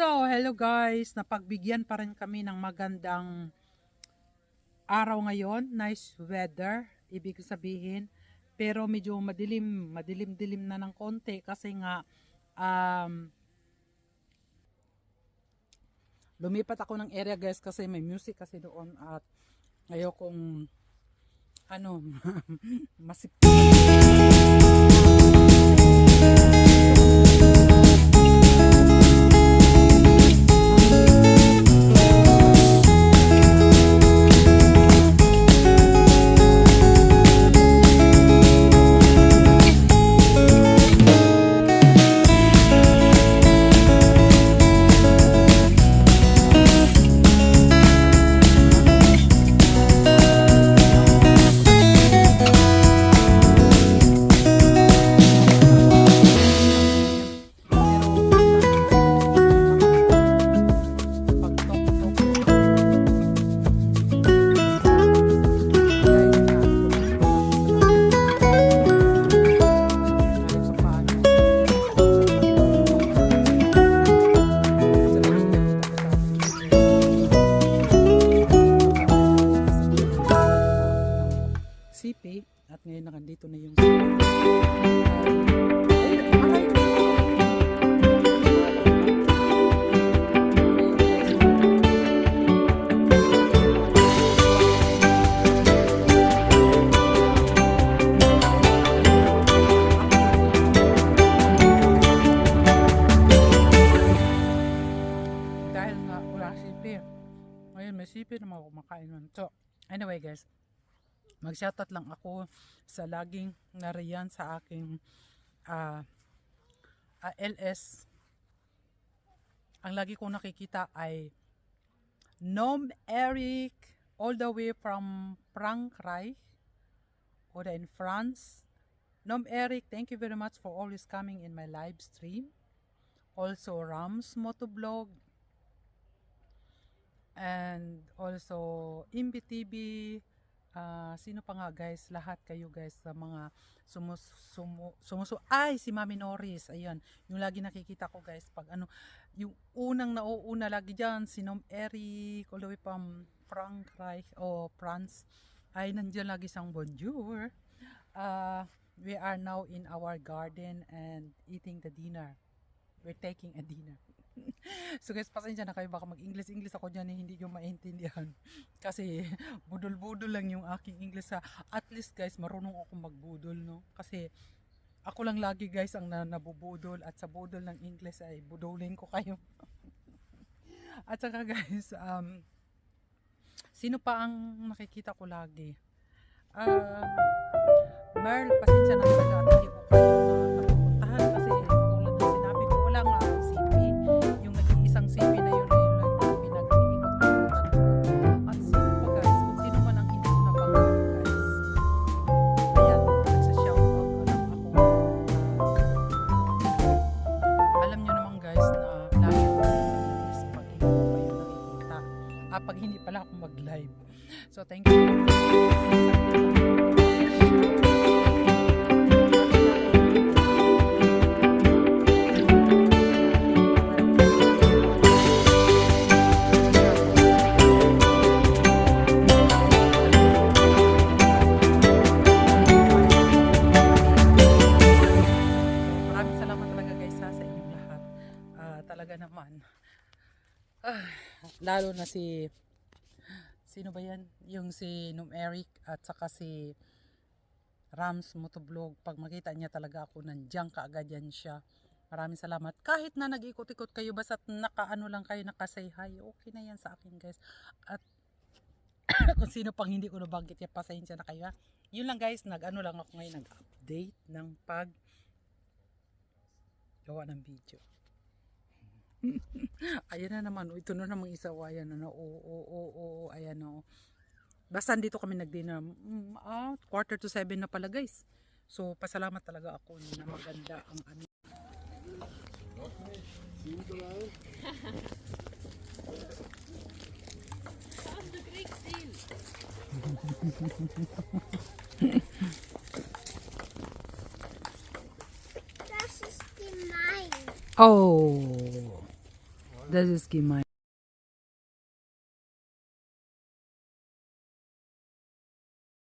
So, hello guys. Napagbigyan pa rin kami ng magandang araw ngayon. Nice weather, ibig sabihin. Pero medyo madilim, madilim-dilim na ng konti kasi nga um, lumipat ako ng area guys kasi may music kasi doon at ayokong ano, masip sipi at ngayon nakandito na yung dahil nga wala sipi ngayon may sipi na mga kumakain nun so anyway guys mag-shoutout lang ako sa laging nariyan sa aking ah, ah, LS. Ang lagi kong nakikita ay Nom Eric all the way from Frankreich or in France. Nom Eric, thank you very much for always coming in my live stream. Also Rams Motovlog and also Imbi Ah, sino pa nga guys, lahat kayo guys sa mga sumus sumu, ay si Mami Norris, ayan, yung lagi nakikita ko guys pag ano, yung unang nauuna lagi diyan si Nom Eric, all the way from Frankreich o France, ay nandiyan lagi sang bonjour. Ah, we are now in our garden and eating the dinner. We're taking a dinner. so guys, pasensya na kayo baka mag-English-English ako dyan eh, hindi nyo maintindihan. Kasi budol-budol lang yung aking English sa at least guys, marunong ako magbudol no. Kasi ako lang lagi guys ang na- nabubudol at sa budol ng English ay budolin ko kayo. at saka guys, um, sino pa ang nakikita ko lagi? Um, Merl, pasensya na talaga Ah, pag hindi pala ako mag-live. So, thank you. Ah, talaga naman. Ah, lalo na si sino ba yan? Yung si Num Eric at saka si Rams Motovlog. Pag makita niya talaga ako, nandiyan kaagad yan siya. Maraming salamat. Kahit na nag-ikot-ikot kayo, basta nakaano lang kayo, nakasay hi, okay na yan sa akin guys. At kung sino pang hindi ko nabanggit yan, pasensya na kayo ha. Yun lang guys, nag-ano lang ako ngayon, nag-update ng pag gawa ng video. ayan na naman, oh, ito na namang isa, oh, ayan na, oo, oo, oo, oo, ayan na, oh. Basta dito kami nag-dinner, mm, ah, quarter to seven na pala guys. So, pasalamat talaga ako na maganda ang ano. Das ist gemein. Oh. Das ist gemein.